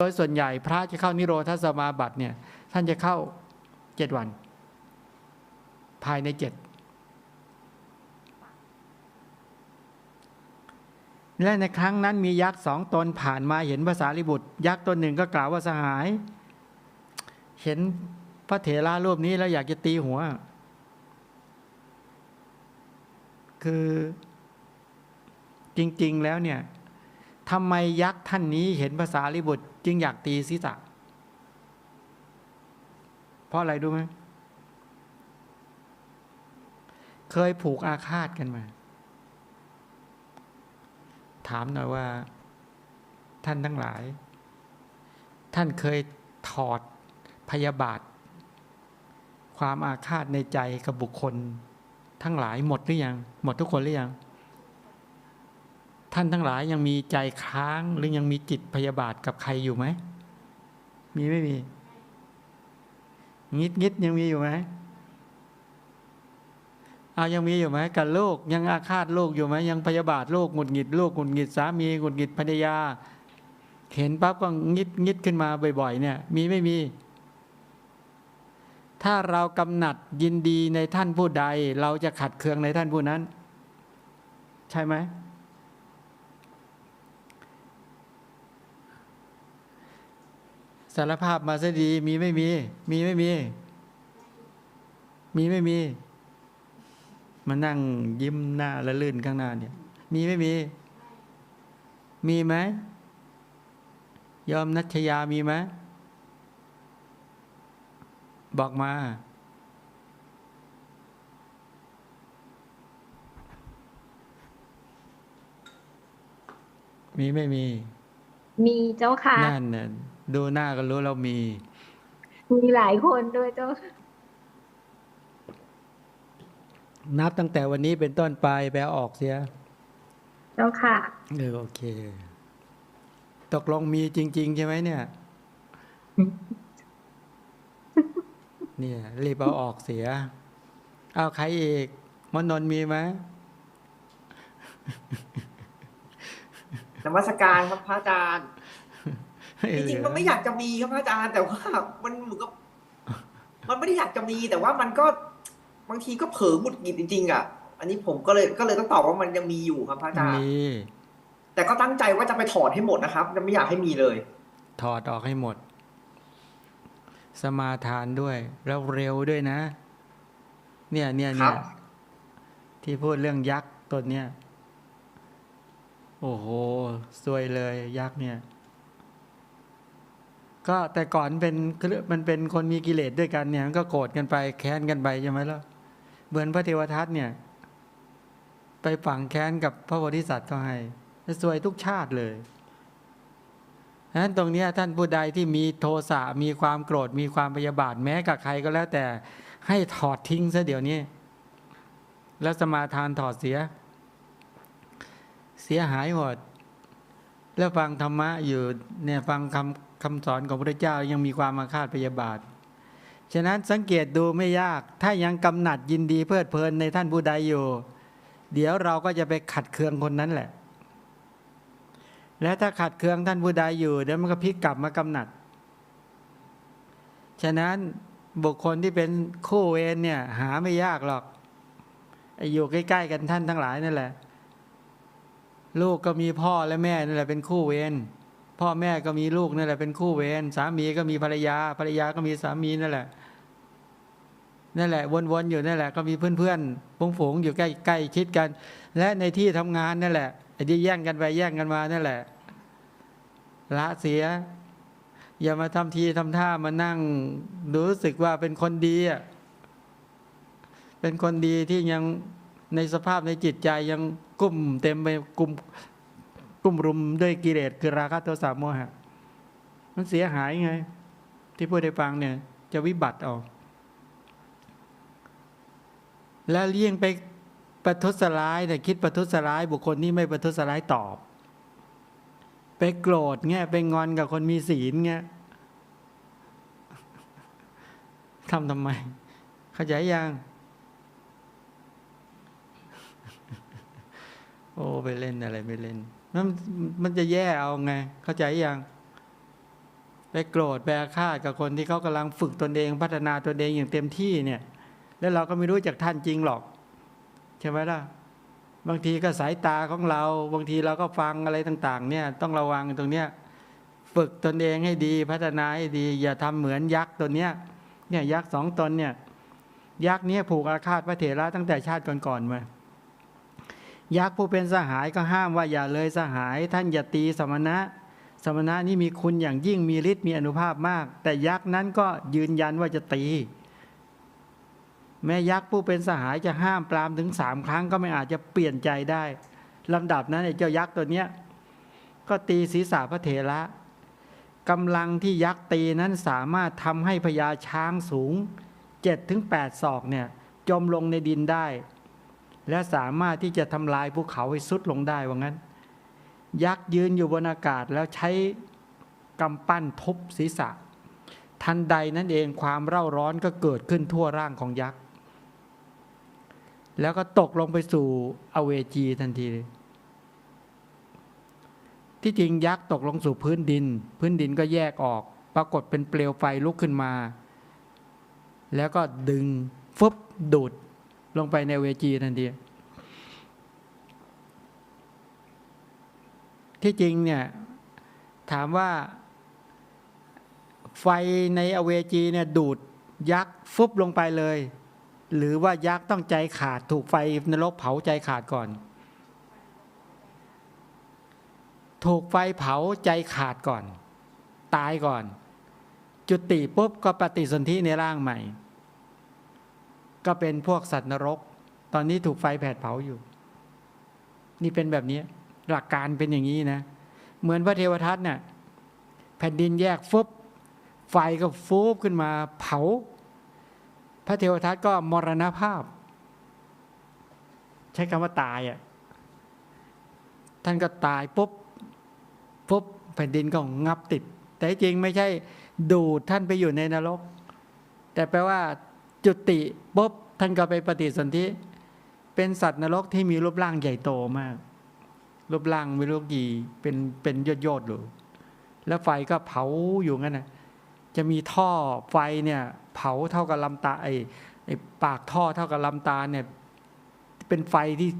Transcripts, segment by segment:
โดยส่วนใหญ่พระจะเข้านิโรธสมาบัติเนี่ยท่านจะเข้าเจ็ดวัน ภายในเจ็ดและในครั้งนั้นมียักษ์สองตนผ่านมาเห็นภาษาลิบุตร ยักษ์ตนหนึ่งก็กล่าวว่าสหาย เห็นพระเถระรูปนี้แล้วอยากจะตีหัว คือจริง ๆ แล้วเนี่ย ทำไมยักษ์ท่านนี้เห็นภาษาลิบุตร จึงอยากตีศีรษะ เพราะอะไรดูไหมเคยผูกอาฆาตกันมา ถามหน่อยว่า ท่านทั้งหลาย ท่านเคยถอดพยาบาท ความอาฆาตในใจกับบุคคล ทั้งหลายหมดหรือยัง หมดทุกคนหรือยัง ท่านทั้งหลายยังมีใจค้างหรือยังมีจิตพยาบาทกับใครอยู่ไหม มีไม่มี งิดงิดยังมีอยู่ไหมเอายังมีอยู่ไหมกับลูกยังอาฆาตลูกอยู่ไหมยังพยาบาทลูกหงุดหงิดลูกหงุดหงิดสามีหงุดหงิดภรรยา เห็นปั๊บก็งิดงิดขึ้นมาบ่อย ๆ เนี่ย มีไม่มี ถ้าเรากำหนัดยินดีในท่านผู้ใด เราจะขัดเคืองในท่านผู้นั้น ใช่ไหมารภาพมาซะดี มีไม่มี มีไม่มี มีไม่มี มานั่งยิ้มหน้าละลื่นข้างหน้าเนี่ย มีไม่มี มีไหม ยอมนัชยามีไหม บอกมา มีไม่มี มีเจ้าค่ะ นั่นน่ะ ดูหน้าก็รู้เรามี มีหลายคนด้วยเจ้าค่ะนับตั้งแต่วันนี้เป็นต้นไปแปลออกเสีย เจ้าค่ะ เออโอเค ตกลงมีจริง ๆ ใช่ไหมเนี่ย เนี่ยรีบเอาออกเสีย เอาใครอีกมนนท์มีไหมนมัสการครับพระอาจารย์เอ จอริงๆมันไม่อยากจะมีครับพระอาจารย์แต่ว่ามันเหมือนกับมันไม่ได้อยากจะมีแต่ว่ามันก็บางทีก็เผลอหงุดหงิดจริง ๆ อะ อันนี้ผมก็เลยก็เลยต้องตอบว่ามันยังมีอยู่ครับพระอาจารย์มีแต่ก็ตั้งใจว่าจะไปถอดให้หมดนะครับจะไม่อยากให้มีเลย ถอดออกให้หมด สมาทานด้วย แล้วเร็วด้วยนะ เนี่ยเนี่ยคเนี่รัยบที่พูดเรื่องยักษ์ตัวเนี้ยโอ้โหซวยเลยยักษ์เนี่ย ก็แต่ก่อนเป็นมันเป็นคนมีกิเลสด้วยกันเนี่ยมันก็โกรธกันไปแค้นกันไปใช่ไหมล่ะเหมือนพระเทวทัตเนี่ย ไปฝังแค้นกับพระโพธิสัตว์ก็ให้ซวยทุกชาติเลยฉะนั้นตรงนี้ท่านผู้ใดที่มีโทสะมีความโกรธมีความพยาบาทแม้กับใครก็แล้วแต่ให้ถอดทิ้งซะเดี๋ยวนี้ แล้วสมาทานถอดเสีย เสียหายหมดแล้วฟังธรรมะอยู่เนี่ยฟังคำ คำสอนของพระเจ้ายังมีความมาคาดพยาบาท ฉะนั้นสังเกตดูไม่ยาก ถ้ายังกำหนัดยินดีเพลิดเพลินในท่านผู้ใดอยู่ เดี๋ยวเราก็จะไปขัดเคืองคนนั้นแหละ และถ้าขัดเคืองท่านผู้ใดอยู่เดี๋ยวมันก็พลิกกลับมากำหนัด ฉะนั้นบุคคลที่เป็นคู่เวรเนี่ยหาไม่ยากหรอกไอ้อยู่ใกล้ๆกันท่านทั้งหลายนั่นแหละ ลูกก็มีพ่อและแม่นั่นแหละเป็นคู่เวร พ่อแม่ก็มีลูกนั่นแหละเป็นคู่เวรสามีก็มีภรรยา ภรรยาก็มีสามีนั่นแหละนั่นแหละวนๆอยู่นั่นแหละก็มีเพื่อนๆฝูงๆอยู่ใกล้ใกล้ชิดกัน และในที่ทำงานนั่นแหละไอ้ที่แย่งกันไปแย่งกันมานั่นแหละ ละเสีย อย่ามาทำทีทำท่ามานั่งรู้สึกว่าเป็นคนดีอะเป็นคนดีที่ยังในสภาพในจิตใจยังกุ้มเต็มไปกุม กุ้มรุมด้วยกิเลสคือราคะโทสะโมหะ มันเสียหายไง ที่พูดให้ฟังเนี่ย จะวิบัติออก แล้วเลี่ยงไปประทุษร้ายแต่คิดประทุษร้ายบุคคลที่ไม่ประทุษร้ายตอบ ไปโกรธเงี้ยไปงอนกับคนมีศีลเงี้ยทำทำไม เข้าใจยัง โอ้ไปเล่นอะไรไม่เล่นมันมันจะแย่เอาไง เข้าใจยังไปโกรธไปอาฆาตกับคนที่เขากำลังฝึกตนเอง พัฒนาตนเองอย่างเต็มที่เนี่ย แล้วเราก็ไม่รู้จักท่านจริงหรอก ใช่ไหมล่ะ บางทีก็สายตาของเรา บางทีเราก็ฟังอะไรต่าง ๆ เนี่ย ต้องระวังตรงเนี้ยฝึกตนเองให้ดี พัฒนาให้ดี อย่าทำเหมือนยักษ์ตัวเนี้ยเนี่ยยักษ์สองตนเนี่ย ยักษ์เนี่ยผูกอาฆาตพระเถระตั้งแต่ชาติก่อนๆมา ยักษ์ผู้เป็นสหายก็ห้ามว่าอย่าเลยสหาย ท่านอย่าตีสมณะ สมณะนี่มีคุณอย่างยิ่งมีฤทธิ์มีอนุภาพมาก แต่ยักษ์นั้นก็ยืนยันว่าจะตี แม้ยักษ์ผู้เป็นสหายจะห้ามปรามถึงสามครั้งก็ไม่อาจจะเปลี่ยนใจได้ลำดับนั้นไอ้เจ้ายักษ์ตัวเนี้ยก็ตีศีรษะพระเถระกำลังที่ยักษ์ตีนั้นสามารถทำให้พญาช้างสูง7จ็ถึงแศอกเนี่ยจมลงในดินได้ และสามารถที่จะทำลายภูเขาให้สุดลงได้ว่างั้น ยักษ์ยืนอยู่บนอากาศแล้วใช้กำปั้นทุบศีรษะ ทันใดนั้นเองความเร่าร้อนก็เกิดขึ้นทั่วร่างของยักษ์ แล้วก็ตกลงไปสู่อเวจีทันทีเลยที่จริงยักษ์ตกลงสู่พื้นดิน พื้นดินก็แยกออก ปรากฏเป็นเปลวไฟลุกขึ้นมา แล้วก็ดึงฟึบดูด ลงไปในเวจีทันทีที่จริงเนี่ยถามว่าไฟในอเวจีเนี่ยดูดยักษ์ฟุบลงไปเลย หรือว่ายักษ์ต้องใจขาดถูกไฟนรกเผาใจขาดก่อน ถูกไฟเผาใจขาดก่อน ตายก่อน จุติปุ๊บก็ปฏิสนธิในร่างใหม่ ก็เป็นพวกสัตว์นรก ตอนนี้ถูกไฟแผดเผาอยู่ นี่เป็นแบบนี้หลักการเป็นอย่างนี้นะ เหมือนพระเทวทัตเนี่ยแผ่นดินแยกฟุบไฟก็ฟูบขึ้นมาเผา พระเทวทัตก็มรณภาพ ใช้คำว่าตายอะท่านก็ตายปุ๊บปุ๊บแผ่นดินก็งับติด แต่จริงไม่ใช่ดูดท่านไปอยู่ในนรก แต่แปลว่า จุติปุ๊บท่านก็ไปปฏิสนธิเป็นสัตว์นรกที่มีรูปร่างใหญ่โตมาก รูปร่างไม่รู้กี่เป็นเป็นยอดยอดๆเลยแล้วไฟก็เผาอยู่งั้นนะจะมีท่อไฟเนี่ยเผาเท่ากับลำตาไอ้ไอ้ปากท่อเท่ากับลำตาเนี่ยเป็นไฟที่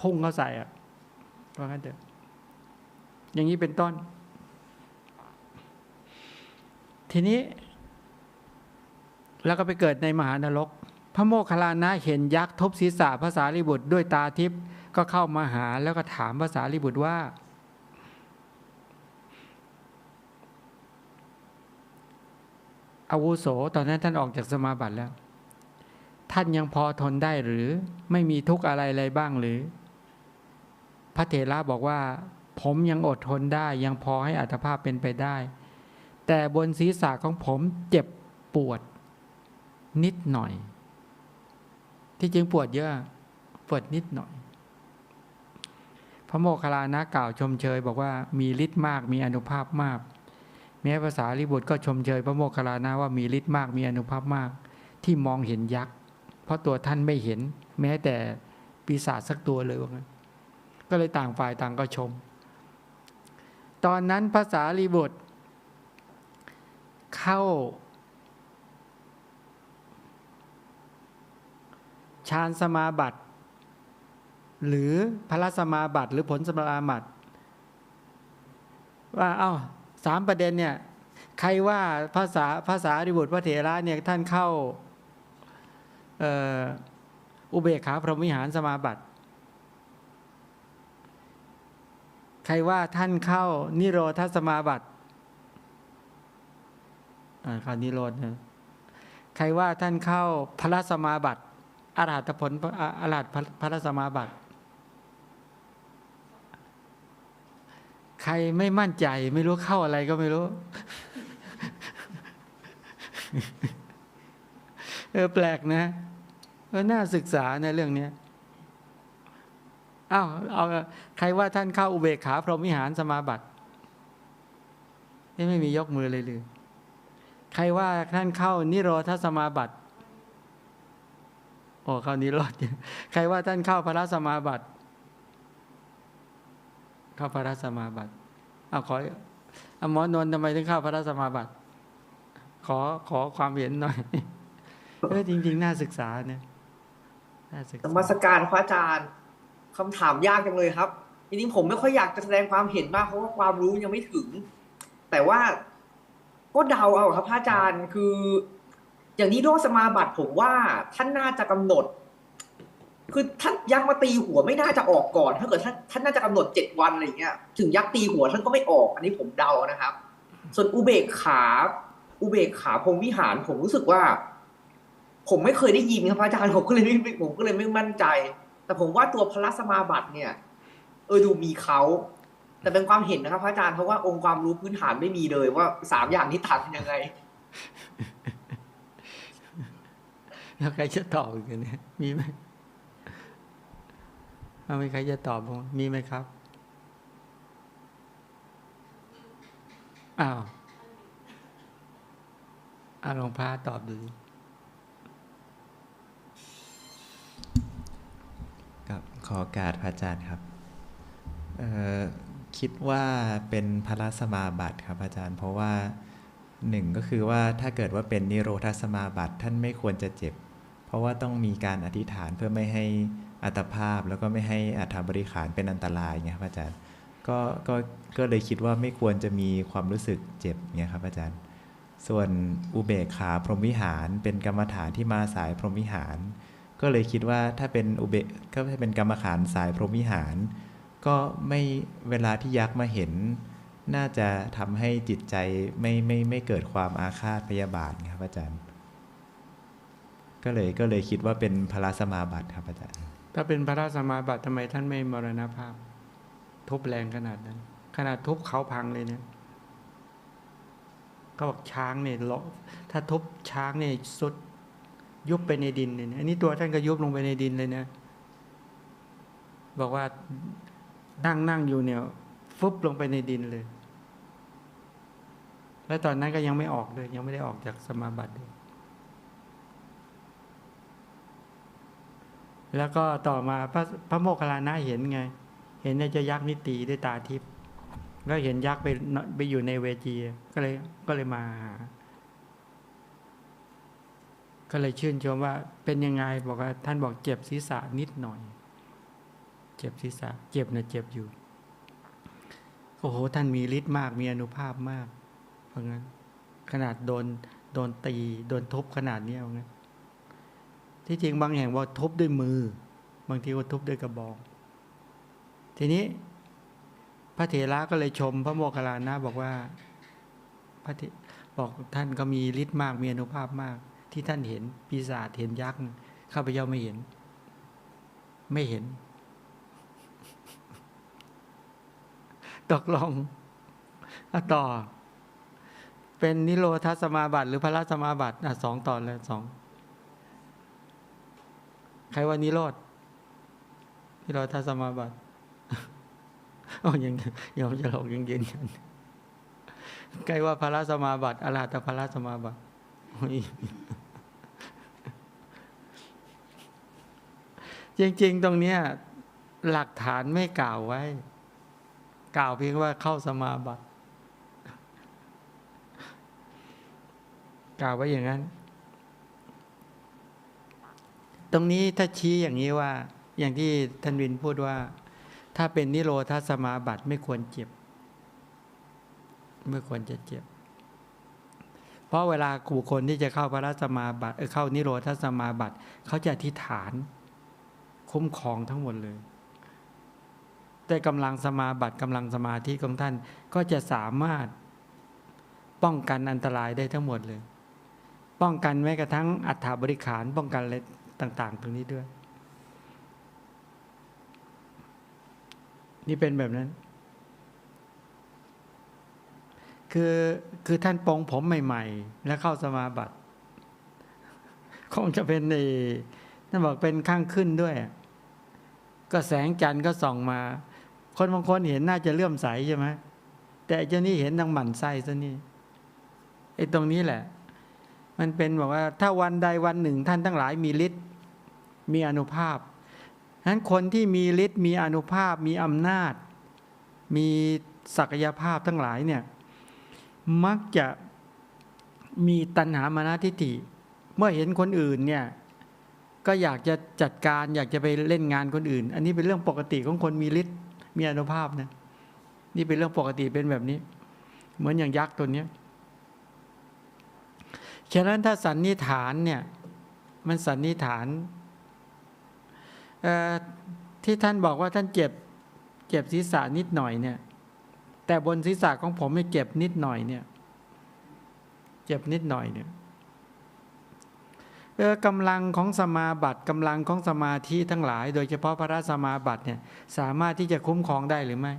พุ่งเข้าใส่อะว่างั้นเถอะอย่างนี้เป็นต้น ทีนี้ แล้วก็ไปเกิดในมหานรก พระโมคคัลลานะเห็นยักษ์ทบศีรษะภาษาลิบุตรด้วยตาทิพย์ก็เข้ามาหาแล้วก็ถามภาษาลิบุตรว่า อาวุโสตอนนั้นท่านออกจากสมาบัติแล้ว ท่านยังพอทนได้หรือไม่มีทุกข์อะไรเลยบ้างหรือ พระเถระบอกว่า ผมยังอดทนได้ยังพอให้อัตภาพเป็นไปได้ แต่บนศีรษะของผมเจ็บปวด นิดหน่อย ที่จริงปวดเยอะ ปวดนิดหน่อย พระโมคคัลลานะกล่าวชมเชย บอกว่ามีฤทธิ์มากมีอนุภาพมาก แม้ภาษาลิบุตรก็ชมเชย พระโมคคัลลานะว่ามีฤทธิ์มากมีอนุภาพมาก ที่มองเห็นยักษ์ เพราะตัวท่านไม่เห็น แม้แต่ปีศาจสักตัวเลยว่างั้นก็เลยต่างฝ่ายต่างก็ชม ตอนนั้นภาษาลีบุตรเข้า ฌานสมาบัติ หรือพระสมาบัติ หรือผลสมาบัติ ว่าเอ้าสามประเด็นเนี่ยใครว่าภาษาภาษาริบุตรพระเถระเนี่ยท่านเข้าเอ่อุเบกขาพรหมวิหารสมาบัติ ใครว่าท่านเข้านิโรธสมาบัติอ่าเข้านิโรธนะใครว่าท่านเข้าพระสมาบัติ อรหัตผลอารหัตพระสมาบัติ ใครไม่มั่นใจไม่รู้เข้าอะไรก็ไม่รู้ เออแปลกนะเออน่าศึกษาในเรื่องนี้อ้าวเอาใครว่าท่านเข้าอุเบกขาพรหมิหารสมาบัตินี่ไม่มียกมือเลยเลยใครว่าท่านเข้านิโรธสมาบัติ อ้เข้านิโรธใครว่าท่านเข้าพระสมาบัติ เข้าพระสมาบัติเอาขออะหมอนนท์ทำไมถึงเข้าพระสมาบัติขอขอความเห็นหน่อยเออจริง ๆ น่าศึกษาเนี่ยน่าศึกษามัสการพระอาจารย์คำถามยากจังเลยครับจริงๆผมไม่ค่อยอยากจะแสดงความเห็นมากเพราะว่าความรู้ยังไม่ถึง แต่ว่าก็เดาเอาครับพระอาจารย์คือ อย่างนี้โรสมาบัติผมว่าท่านน่าจะกำหนด คือท่านยักษ์มาตีหัวไม่น่าจะออกก่อน ถ้าเกิดท่านท่านน่าจะกำหนดเจ็ดวันอะไรเงี้ย ถึงยักษ์ตีหัวท่านก็ไม่ออก อันนี้ผมเดานะครับ ส่วนอุเบกขา อุเบกขาพรมวิหาร ผมรู้สึกว่า ผมไม่เคยได้ยินครับพระอาจารย์ผมก็เลยไม่ผมก็เลยไม่มั่นใจ แต่ผมว่าตัวพระสมาบัติเนี่ย เออดูมีเขาแต่เป็นความเห็นนะครับพระอาจารย์เพราะว่าองค์ความรู้พื้นฐานไม่มีเลยว่าสามอย่างที่ต่างกันยังไง แล้วใครจะตอบอีกเนี่ย มีไหมเอาไม่ใครจะตอบมีไหมครับ อ้าวอาลองพระตอบดูสิครับขอกาสพระอาจารย์ครับเอ่อคิดว่าเป็นพระสมาบัติครับอาจารย์ เพราะว่าหนึ่งก็คือว่าถ้าเกิดว่าเป็นนิโรธสมาบัติท่านไม่ควรจะเจ็บ เพราะว่าต้องมีการอธิษฐานเพื่อไม่ให้อัตภาพแล้วก็ไม่ให้อัฐบริขารเป็นอันตรายเงี้ยครับอาจารย์ก็ก็ก็เลยคิดว่าไม่ควรจะมีความรู้สึกเจ็บเงี้ยครับอาจารย์ ส่วนอุเบกขาพรหมวิหารเป็นกรรมฐานที่มาสายพรหมวิหาร ก็เลยคิดว่าถ้าเป็นอุเบกก็ถ้าเป็นกรรมฐานสายพรหมวิหาร ก็ไม่เวลาที่ยักษ์มาเห็น น่าจะทำให้จิตใจไม่ไม่ไม่เกิดความอาฆาตพยาบาทครับอาจารย์ ก็เลยก็เลยคิดว่าเป็นพระสมาบัติครับอาจารย์ถ้าเป็นพระราสมาบัติทำไมท่านไม่มรณภาพ ทุบแรงขนาดนั้น ขนาดทุบเขาพังเลยเนี่ยก็บอกช้างเนี่ยเลาะถ้าทุบช้างเนี่ยสุดยุบไปในดินเลยนะอันนี้ตัวท่านก็ยุบลงไปในดินเลยนะ บอกว่านั่งนั่งอยู่เนี่ยฟุบลงไปในดินเลย แล้วตอนนั้นก็ยังไม่ออกเลย ยังไม่ได้ออกจากสมาบัติเลย แล้วก็ต่อมาพระพระโมคคัลลานะเห็นไง เห็นในเจ้ายักษ์นิตีด้วยตาทิพย์แล้วเห็นยักษ์ไปไปอยู่ในเวจีก็เลยก็เลยมาหา ก็เลยชื่นชมว่าเป็นยังไงบอกว่าท่านบอกเจ็บศีรษะนิดหน่อย เจ็บศีรษะ เจ็บนะเจ็บอยู่โอ้โหท่านมีฤทธิ์มากมีอนุภาพมาก เพราะงั้น ขนาดโดนโดนตี โดนทุบขนาดนี้เอางั้น ที่จริงบางแห่งว่าทุบด้วยมือ บางทีก็ทุบด้วยกระบอก ทีนี้พระเถระก็เลยชม พระโมคคัลลานะบอกว่าพระเถบอกท่านก็มีฤทธิ์มากมีอนุภาพมาก ที่ท่านเห็นปีศาจเห็นยักษ์ข้าพเจ้าไม่เห็น ไม่เห็นตกลงอต่อ เป็นนิโรธาสมาบัติ หรือพระราสมาบัติอะสองตอนเลยสอง ใครว่านิโรธนิโรธาสมาบัติโอ้ยังยอมจะหลอกยังยืนยันใกล้ว่าพระราสมาบัติอรหัตพระราสมาบัติจริงๆ ตรงเนี้ยหลักฐานไม่กล่าวไว้ กล่าวเพียงว่าเข้าสมาบัติ กล่าวไว้อย่างนั้น ตรงนี้ถ้าชี้อย่างนี้ว่า อย่างที่ท่านวินพูดว่า ถ้าเป็นนิโรธาสมาบัติไม่ควรเจ็บ ไม่ควรจะเจ็บ เพราะเวลาบุคคลที่จะเข้าพระราชสมาบัติเข้านิโรธาสมาบัติเขาจะอธิษฐาน คุ้มครองทั้งหมดเลยแต่กำลังสมาบัติกำลังสมาธิของท่านก็จะสามารถป้องกันอันตรายได้ทั้งหมดเลย ป้องกันแม้กระทั่งอัฐบริขารป้องกันอะไร ต่าง ๆ ตรงนี้ด้วย นี่เป็นแบบนั้น คือคือท่านปองผมใหม่ ๆ แล้วเข้าสมาบัติ คงจะเป็นในท่านบอกเป็นข้างขึ้นด้วย ก็แสงจันทร์ก็ส่องมา คนบางคนเห็นน่าจะเลื่อมใสใช่ไหมแต่เจ้านี่เห็นดังหมั่นไส้ซะนี่ไอ้ตรงนี้แหละ มันเป็นบอกว่าถ้าวันใดวันหนึ่งท่านทั้งหลายมีฤทธิ์มีอนุภาพนั้นคนที่มีฤทธิ์มีอนุภาพมีอำนาจ มีศักยภาพทั้งหลายเนี่ยมักจะมีตัณหามานะทิฏฐิ เมื่อเห็นคนอื่นเนี่ยก็อยากจะจัดการอยากจะไปเล่นงานคนอื่น อันนี้เป็นเรื่องปกติของคนมีฤทธิ์มีอนุภาพนะนี่เป็นเรื่องปกติเป็นแบบนี้ เหมือนอย่างยักษ์ตัวเนี้ย ฉะนั้นถ้าสันนิฐานเนี่ยมันสันนิฐานที่ท่านบอกว่าท่านเจ็บเจ็บศีรษะนิดหน่อยเนี่ย แต่บนศีรษะของผมไม่เจ็บนิดหน่อยเนี่ย เจ็บนิดหน่อยเนี่ยเออกำลังของสมาบัติกำลังของสมาธิทั้งหลาย โดยเฉพาะพระสมาบัติเนี่ยสามารถที่จะคุ้มครองได้หรือไม่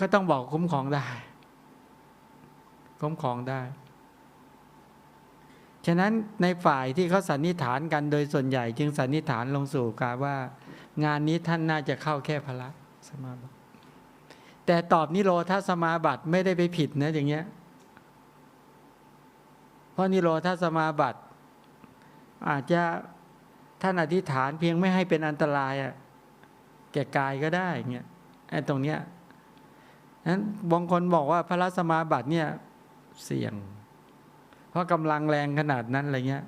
ก็ต้องบอกคุ้มครองได้ คุ้มครองได้ ฉะนั้นในฝ่ายที่เขาสันนิษฐานกันโดยส่วนใหญ่ จึงสันนิษฐานลงสู่การว่า งานนี้ท่านน่าจะเข้าแค่พละสมาบัติแต่ตอบนิโรธาสมาบัติไม่ได้ไปผิดนะอย่างเงี้ย เพราะนิโรธาสมาบัติอาจจะท่านอธิษฐานเพียงไม่ให้เป็นอันตรายอะแก่กายก็ได้เงี้ยไอ้ตรงเนี้ย นั้นบางคนบอกว่าพระสมาบัติเนี่ยเสี่ยง เพราะกำลังแรงขนาดนั้นอะไรเงี้ย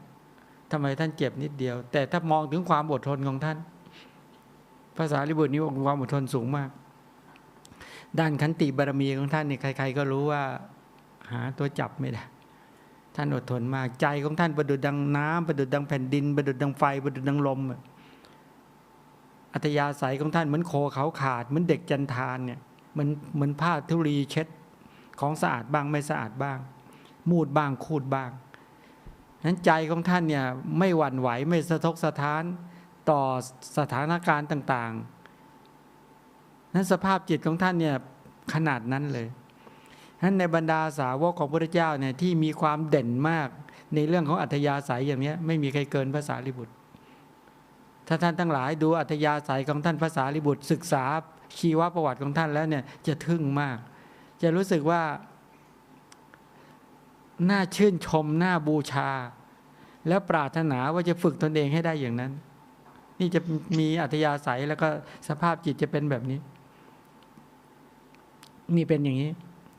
ทำไมท่านเจ็บนิดเดียว แต่ถ้ามองถึงความอดทนของท่าน ภาษาลิบุตรนี้ความอดทนสูงมาก ด้านขันติบารมีของท่านเนี่ยใคร ๆ ก็รู้ว่า หาตัวจับไม่ได้ท่านอดทนมากใจของท่านประดุดดังน้ำประดุดดังแผ่นดิน ประดุดดังไฟประดุดดังลมอะอัตยาศัยของท่านเหมือนโคเขาขาดเหมือนเด็กจันทานเนี่ย เหมือนเหมือนผ้าทุลีเช็ดของสะอาดบ้างไม่สะอาดบ้าง มูดบ้างคูดบ้างนั้นใจของท่านเนี่ยไม่หวั่นไหวไม่สะทกสะท้านต่อสถานการณ์ต่างๆนั้นสภาพจิตของท่านเนี่ยขนาดนั้นเลยนั้นในบรรดาสาวกของพระเจ้าเนี่ยที่มีความเด่นมากในเรื่องของอัธยาศัยอย่างนี้ไม่มีใครเกินภาษาลิบุตรถ้าท่านทั้งหลายดูอัธยาศัยของท่านภาษาลิบุตรศึกษา ชีวประวัติของท่านแล้วเนี่ยจะทึ่งมาก จะรู้สึกว่า น่าชื่นชมน่าบูชา แล้วปรารถนาว่าจะฝึกตนเองให้ได้อย่างนั้น นี่จะมีอัธยาศัยแล้วก็สภาพจิตจะเป็นแบบนี้ นี่เป็นอย่างนี้